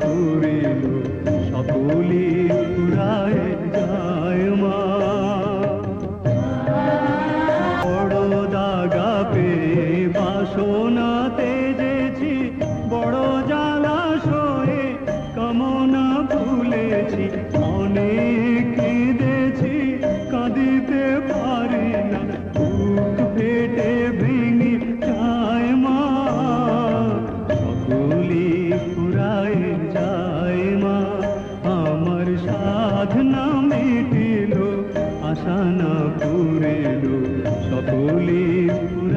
পুরিল সকলে পুরায় মা। বড় দাগা পে বাসনাতে যে বাসনা পুরেলো সকলের